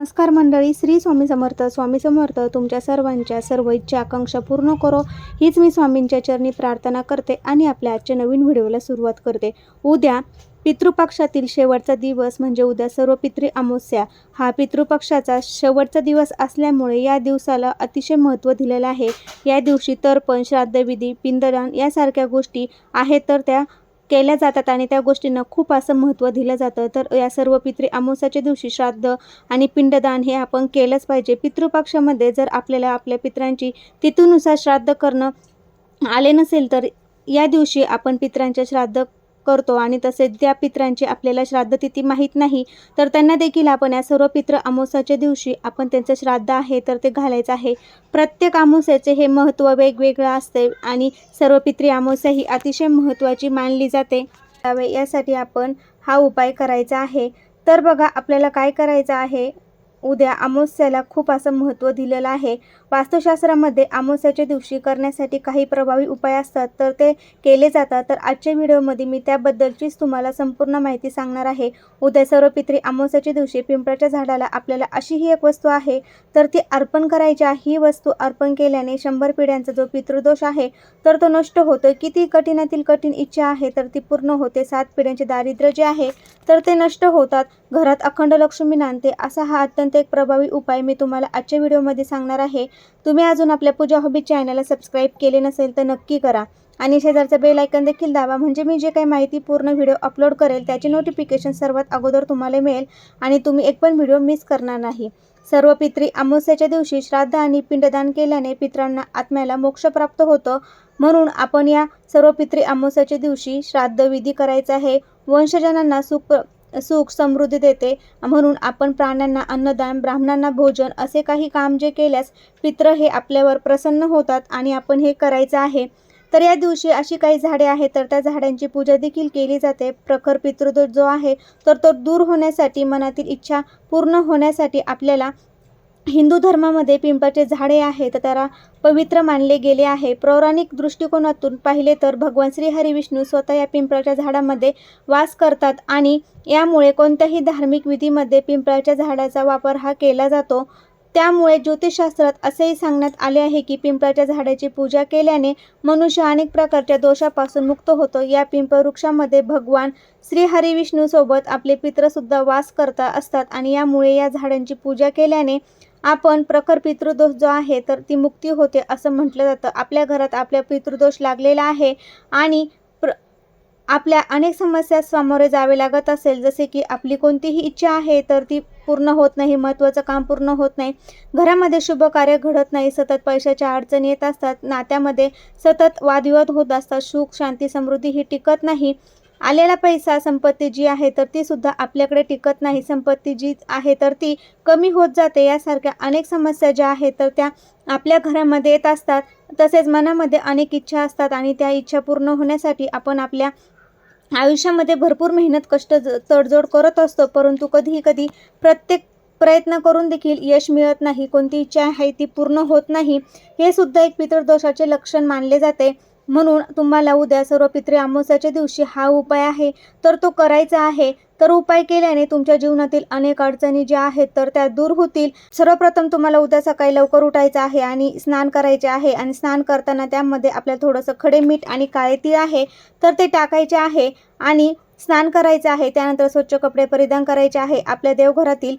नमस्कार मंडळी श्री स्वामी समर्थ स्वामी समर्थ तुमच्या सर्वांच्या सर्व इच्छा आकांक्षा पूर्ण करो. हीच मी स्वामींच्या चरणी प्रार्थना करते आणि आपल्या आजच्या नवीन व्हिडिओला सुरुवात करते. उद्या पितृपक्षातील शेवटचा दिवस म्हणजे उद्या सर्व पितृ अमावस्या. हा पितृपक्षाचा शेवटचा दिवस असल्यामुळे या दिवसाला अतिशय महत्त्व दिलेलं आहे. या दिवशी तर्पण श्राद्धविधी पिंडदान यासारख्या गोष्टी आहेत तर त्या केल्या जातात आणि त्या गोष्टींना खूप असं महत्त्व दिलं जातं. तर या सर्व पितृ अमावस्याच्या दिवशी श्राद्ध आणि पिंडदान हे आपण केलंच पाहिजे. पितृपक्षामध्ये जर आपल्याला आपल्या पितरांची तिथूनुसार श्राद्ध करणं आले नसेल तर या दिवशी आपण पित्रांच्या श्राद्ध करतो आणि तसेच त्या पितरांची आपल्याला श्राद्ध तिथी माहीत नाही तर त्यांना देखील आपण या सर्व पितृ अमावस्याच्या दिवशी आपण त्यांचं श्राद्ध आहे तर ते घालायचं आहे. प्रत्येक अमावस्याचे हे महत्त्व वेगवेगळं असते आणि सर्व पित्री अमावस्या ही अतिशय महत्त्वाची मानली जाते. त्यावे यासाठी आपण हा उपाय करायचा आहे. तर बघा आपल्याला काय करायचं आहे? उद्या अमावस्याला खूप असं महत्त्व दिलेलं आहे. वास्तुशास्त्रामध्ये अमावस्याच्या दिवशी करण्यासाठी काही प्रभावी उपाय असतात तर ते केले जातात. तर आजच्या व्हिडिओमध्ये मी त्याबद्दलचीच तुम्हाला संपूर्ण माहिती सांगणार आहे. उद्या सर्व पित्री अमावस्याच्या दिवशी पिंपळाच्या झाडाला आपल्याला अशी ही एक वस्तू आहे तर ती अर्पण करायची ही वस्तू अर्पण केल्याने शंभर पिढ्यांचा जो पितृदोष आहे तर तो नष्ट होतो. किती कठीणातील कठीण इच्छा आहे तर ती पूर्ण होते. सात पिढ्यांचे दारिद्र्य जे आहे तर ते नष्ट होतात. घरात अखंड लक्ष्मी नांदते. असा हा अत्यंत एक प्रभावी उपाय मी तुम्हाला आजच्या व्हिडिओमध्ये सांगणार आहे. तुम्ही अजून आपल्या पूजा हॉबी चॅनलला सबस्क्राईब केले नसेल तर नक्की करा. आणि शेजारचा बेल आयकन देखील दाबा म्हणजे मी जे काही माहिती पूर्ण व्हिडिओ अपलोड करेल त्याचे नोटिफिकेशन सर्वात अगोदर तुम्हाला मिळेल आणि तुम्ही एक पण व्हिडिओ मिस करणार नाही. सर्व पित्री अमावस्याच्या दिवशी श्राद्ध आणि पिंडदान केल्याने पित्रांना आत्म्याला मोक्ष प्राप्त होतं. म्हणून आपण या सर्व पित्री अमावस्याच्या दिवशी श्राद्ध विधी करायचा आहे. वंशजनांना सुख सुख समृद्धी देते. म्हणून आपण प्राण्यांना अन्नदान ब्राह्मणांना भोजन असे काही काम जे केल्यास पित्र हे आपल्यावर प्रसन्न होतात आणि आपण हे करायचं आहे. तर या दिवशी अशी काही झाडे आहेत तर त्या झाडांची पूजा देखील केली जाते. प्रखर पितृदोष जो आहे तर तो दूर होण्यासाठी मनातील इच्छा पूर्ण होण्यासाठी आपल्याला हिंदू धर्मामध्ये पिंपळाचे झाडे आहे तर त्याला पवित्र मानले गेले आहे. पौराणिक दृष्टिकोनातून पाहिले तर भगवान श्री स्वतः या पिंपळाच्या झाडामध्ये वास करतात आणि यामुळे कोणत्याही धार्मिक विधीमध्ये पिंपळाच्या झाडाचा वापर हा केला जातो. त्यामुळे ज्योतिषशास्त्रात असेही सांगण्यात आले आहे की पिंपळाच्या झाडाची पूजा केल्याने मनुष्य अनेक प्रकारच्या दोषापासून मुक्त होतो. या पिंपळ वृक्षामध्ये भगवान श्री हरीविष्णूसोबत आपले पित्रसुद्धा वास करता असतात आणि यामुळे या झाडांची पूजा केल्याने आपण प्रखर पितृदोष जो आहे तर ती मुक्ती होते असं म्हटलं जातं. आपल्या घरात आपल्या पितृदोष लागलेला आहे आणि प्र आपल्या अनेक समस्या सामोरे जावे लागत असेल. जसे की आपली कोणतीही इच्छा आहे तर ती पूर्ण होत नाही महत्त्वाचं काम पूर्ण होत नाही. घरामध्ये शुभ कार्य घडत नाही सतत पैशाच्या अडचणी येत असतात. नात्यामध्ये सतत वादविवाद होत असतात. सुख शांती समृद्धी ही टिकत नाही. आलेला पैसा संपत्ती जी आहे तर ती सुद्धा आपल्याकडे टिकत नाही. संपत्ती जी आहे तर ती कमी होत जाते. यासारख्या अनेक समस्या ज्या आहेत तर त्या आपल्या घरामध्ये येत असतात. तसेच मनामध्ये अनेक इच्छा असतात आणि त्या इच्छा पूर्ण होण्यासाठी आपण आपल्या आयुष्यामध्ये भरपूर मेहनत कष्ट ज- तडजोड करत असतो. परंतु कधीही कधी प्रत्येक प्रयत्न करून देखील यश मिळत नाही. कोणती इच्छा आहे ती पूर्ण होत नाही. हे सुद्धा एक पितृदोषाचे लक्षण मानले जाते. म्हणून तुम्हाला उद्या सर्व पितृ अमावस्याच्या दिवशी हा उपाय आहे. तर तो करायचा आहे. तर उपाय केल्याने तुमच्या जीवनातील अनेक अडचणी ज्या आहेत तर त्या दूर होतील. सर्वप्रथम तुम्हाला उद्या सकाळी लवकर उठायचं आहे आणि स्नान करायचे आहे आणि स्नान करताना त्यामध्ये आपल्याला थोडंसं खडे मीठ आणि काळे तीळ आहे तर ते टाकायचे आहे आणि स्नान करायचं आहे. त्यानंतर स्वच्छ कपडे परिधान करायचे आहे. आपल्या देवघरातील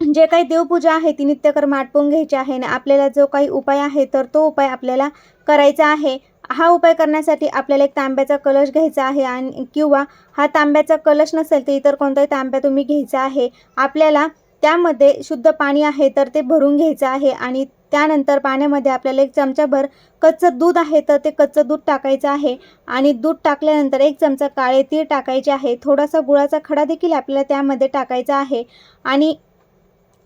जे काही देवपूजा आहे ती नित्यकर्म आटपून घ्यायची आहे आणि आपल्याला जो काही उपाय आहे तर तो उपाय आपल्याला करायचा आहे. हा उपाय करण्यासाठी आपल्याला एक तांब्याचा कलश घ्यायचा आहे आणि किंवा हा तांब्याचा कलश नसेल तर इतर कोणताही तांब्या तुम्ही घ्यायचा आहे. आपल्याला त्यामध्ये शुद्ध पाणी आहे तर ते भरून घ्यायचं आहे आणि त्यानंतर पाण्यामध्ये आपल्याला एक चमचाभर कच्चं दूध आहे तर ते कच्चं दूध टाकायचं आहे आणि दूध टाकल्यानंतर एक चमचा काळे तीळ टाकायचे आहे. थोडासा गुळाचा खडा देखील आपल्याला त्यामध्ये टाकायचा आहे आणि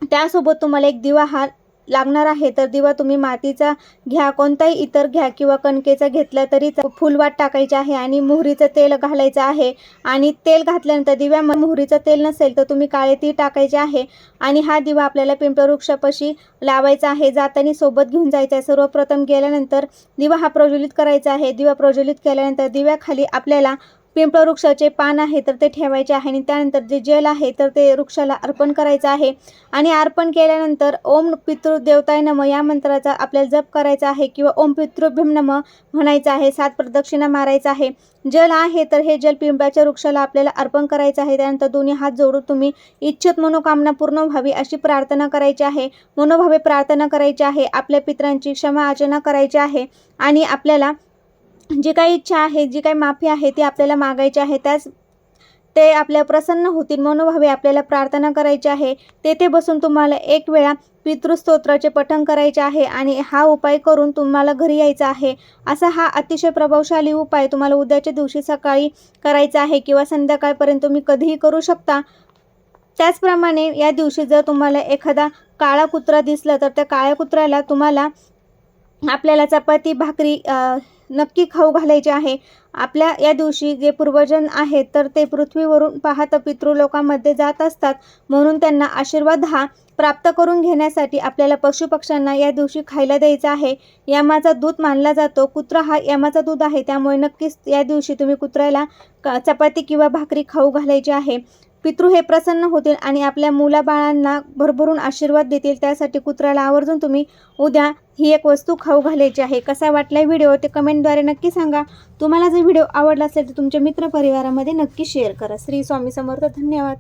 त्यासोबत तुम्हाला एक दिवा हा लागणार आहे तर दिवा तुम्ही मातीचा घ्या कोणताही इतर घ्या किंवा कणकेचा घेतला तरी फुलवाट टाकायची आहे आणि मोहरीचं तेल घालायचं आहे. आणि तेल घातल्यानंतर दिव्यामध्ये मोहरीचं तेल नसेल तर तुम्ही काळे ती टाकायचे आहे. आणि हा दिवा आपल्याला पिंपळवृक्षापाशी लावायचा आहे. जाताना सोबत घेऊन जायचा आहे. सर्वप्रथम गेल्यानंतर दिवा हा प्रज्वलित करायचा आहे. दिवा प्रज्वलित केल्यानंतर दिव्याखाली आपल्याला पिंपळ वृक्षाचे पान आहे तर ते ठेवायचे आहे आणि त्यानंतर जे जल आहे तर ते वृक्षाला अर्पण करायचं आहे. आणि अर्पण केल्यानंतर ओम पितृदेवताय नम या मंत्राचा आपल्याला जप करायचा आहे किंवा ओम पितृभीम नम म्हणायचं आहे सात प्रदक्षिणा मारायचा आहे. जल आहे तर हे जल पिंपळाच्या वृक्षाला आपल्याला अर्पण करायचं आहे. त्यानंतर दोन्ही हात जोडून तुम्ही इच्छित मनोकामना पूर्ण व्हावी अशी प्रार्थना करायची आहे. मनोभावे प्रार्थना करायची आहे. आपल्या पितरांची क्षमा अर्चना करायची आहे. आणि आपल्याला जी काही इच्छा आहे जी काही माफी आहे ती आपल्याला मागायची आहे त्याच ते आपल्या प्रसन्न होतील. मनोभावे आपल्याला प्रार्थना करायची आहे. तेथे बसून तुम्हाला एक वेळा पितृस्तोत्राचे पठण करायचे आहे आणि हा उपाय करून तुम्हाला घरी यायचा आहे. असा हा अतिशय प्रभावशाली उपाय तुम्हाला उद्याच्या दिवशी सकाळी करायचा आहे किंवा संध्याकाळपर्यंत तुम्ही कधीही करू शकता. त्याचप्रमाणे या दिवशी जर तुम्हाला एखादा काळा कुत्रा दिसला तर त्या काळ्या कुत्र्याला तुम्हाला आपल्याला चपाती भाकरी नक्की खाऊ घालायचे आहे. आपल्या या दिवशी जे पूर्वजन आहेत तर ते पृथ्वीवरून पाहत पितृलोकामध्ये जात असतात. म्हणून त्यांना आशीर्वाद हा प्राप्त करून घेण्यासाठी आपल्याला पशुपक्ष्यांना या दिवशी खायला द्यायचा आहे. यमाचा दूध मानला जातो. कुत्रा हा यमाचा दूध आहे. त्यामुळे नक्कीच या दिवशी तुम्ही कुत्र्याला चपाती किंवा भाकरी खाऊ घालायची आहे. पितृ हे प्रसन्न होतील आणि आपल्या मुलाबाळांना भरभरून आशीर्वाद देतील. त्यासाठी कुत्र्याला आवर्जून तुम्ही उद्या ही एक वस्तू खाऊ घालायची आहे. कसा वाटला व्हिडिओ ते कमेंटद्वारे नक्की सांगा. तुम्हाला जर व्हिडिओ आवडला असेल तर तुमच्या मित्रपरिवारामध्ये नक्की शेअर करा. श्री स्वामी समर्थ धन्यवाद.